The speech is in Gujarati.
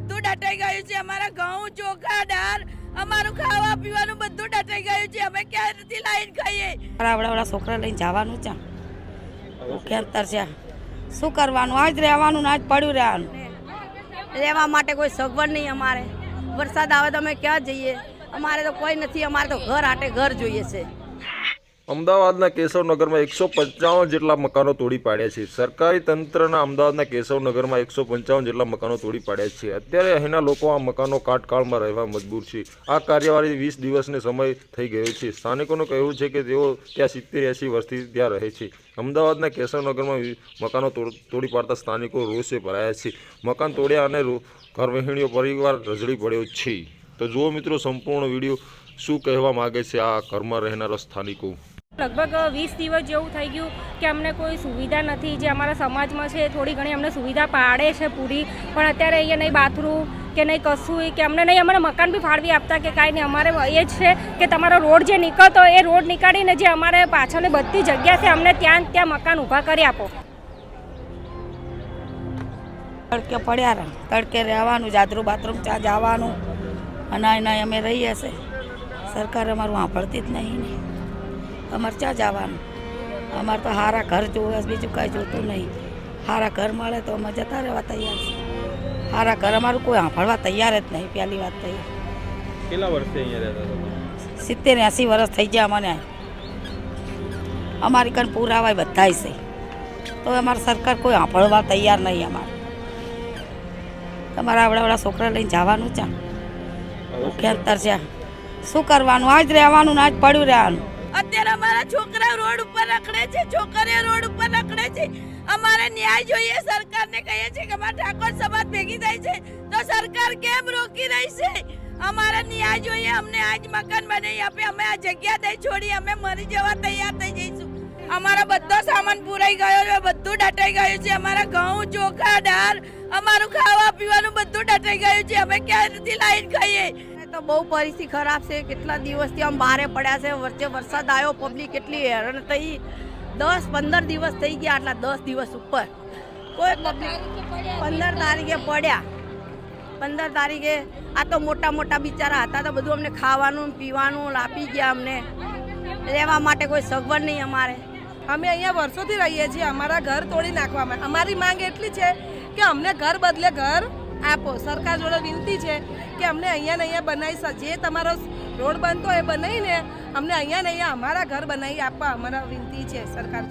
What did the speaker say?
બધું ડટાઈ ગયું છે. અમારા ઘઉં ચોખા દાળ અમારું ખાવા પીવાનું બધું ડટાઈ ગયું છે. અમે ક્યાંથી લાઈન ખાઈએ. આવડાવડા છોકરા લઈને જવાનું છે. ખેતર છે. શું કરવાનું? આજ રહેવાનું ને આજ પડ્યું રહેવાનું. રહેવા માટે કોઈ સગવડ નહીં અમારે. વરસાદ આવે તો અમે ક્યાં જઈએ? અમારે તો કોઈ નથી. અમારે તો ઘર આટે ઘર જોઈએ છે. અમદાવાદના કેશવનગરમાં એકસો પંચાવન જેટલા મકાનો તોડી પાડ્યા છે. સરકારી તંત્રના અમદાવાદના કેશવનગરમાં એકસો પંચાવન જેટલા મકાનો તોડી પાડ્યા છે. અત્યારે અહીંના લોકો આ મકાનો કાટકાળમાં રહેવા મજબૂર છે. આ કાર્યવાહી વીસ દિવસને સમય થઈ ગયો છે. સ્થાનિકોનું કહેવું છે કે તેઓ ત્યાં સિત્તેર એંસી વર્ષથી ત્યાં રહે છે. અમદાવાદના કેશવનગરમાં મકાનો તોડ- પાડતા સ્થાનિકો રોષે ભરાયા છે. મકાન તોડ્યા અને ઘરવહેણીઓ પરિવાર રઝળી પડ્યો છે. તો જુઓ મિત્રો, સંપૂર્ણ વીડિયો શું કહેવા માગે છે આ ઘરમાં રહેનારા સ્થાનિકો? લગભગ વીસ દિવસ જેવું થઈ ગયું કે અમને કોઈ સુવિધા નથી. જે અમારા સમાજમાં છે થોડી ઘણી અમને સુવિધા પાડે છે પૂરી. પણ અત્યારે અહીંયા નહીં બાથરૂમ કે નહીં કશું કે અમને નહીં અમારે મકાન બી ફાળવી આપતા કે કાંઈ નહીં. અમારે એ જ છે કે તમારો રોડ જે નીકળતો, એ રોડ નીકાળીને જે અમારે પાછળની બધી જગ્યા છે, અમને ત્યાં ત્યાં મકાન ઊભા કરી આપો. તડકે પડ્યા રહે. તડકે રહેવાનું, જાદરું બાથરૂમ ચા જવાનું. અને એના અમે રહીએ છીએ. સરકાર અમારું સાંભળતી જ નહીં અમારે ક્યાં જવાનું? અમારે તો સારા ઘર જોવે બીજું કાંઈ જોતું નહીં. સારા ઘર મળે તો અમે જતા રહેવા તૈયાર છે. સારા ઘર અમારું કોઈ સાંભળવા તૈયાર જ નહીં પહેલી વાત થઈ કેટલા વર્ષથી અહીંયા રહેતા સિત્તેર એંસી વર્ષ થઈ ગયા મને. અમારી કણ પુરાવાય બધાય છે. તો અમારી સરકાર કોઈ સાંભળવા તૈયાર નહીં અમારે. તમારા આવડાવડા છોકરા લઈને જવાનું છે. ખેતર છે. શું કરવાનું? આજ રહેવાનું ને આજ પડ્યું રહેવાનું. અમારા છોકરા રોડ ઉપર રખડે છે, છોકરીઓ રોડ ઉપર રખડે છે. અમારે ન્યાય જોઈએ, સરકારને કહીએ છીએ કે અમારા ઠાકોર સમાજ ભેગી થાય છે. તો સરકાર કેમ રોકી રહી છે? અમારે ન્યાય જોઈએ, અમને આજ મકાન બનાવી આપે, અમે આ જગ્યા દઈ છોડી, અમે મરી જવા તૈયાર થઈ જઈશું. અમારો બધો સામાન પૂરાઈ ગયો છે, બધું ડટાઈ ગયું છે, અમારા ઘઉં, ચોખા, દાળ, અમારું ખાવા પીવાનું બધું ડટાઈ ગયું છે. અમે ક્યાંથી લાઈન ખાઈએ. તો બહુ પરિસ્થિતિ ખરાબ છે. કેટલા દિવસથી આમ બહાર પડ્યા છે. વચ્ચે વરસાદ આવ્યો પબ્લિક કેટલી હેરાન થઈ. દસ પંદર દિવસ થઈ ગયા આટલા દસ દિવસ ઉપર. કોઈ પબ્લિક પંદર તારીખે પડ્યા. પંદર તારીખે આ તો મોટા મોટા બિચારા હતા તો બધું અમને ખાવાનું પીવાનું આપી ગયા અમને. રહેવા માટે કોઈ સગવડ નહીં અમારે. અમે અહીંયા વર્ષોથી રહીએ છીએ. અમારા ઘર તોડી નાખવામાં. અમારી માંગ એટલી છે કે અમને ઘર બદલે ઘર આપો. સરકાર જોડે વિનંતી છે કે અમને અહીંયા ને અહીંયા બનાવી જે તમારો રોડ બનતો એ બનાવીને અમને અહીંયા ને અહીંયા અમારા ઘર બનાવી આપવા અમારા વિનંતી છે સરકાર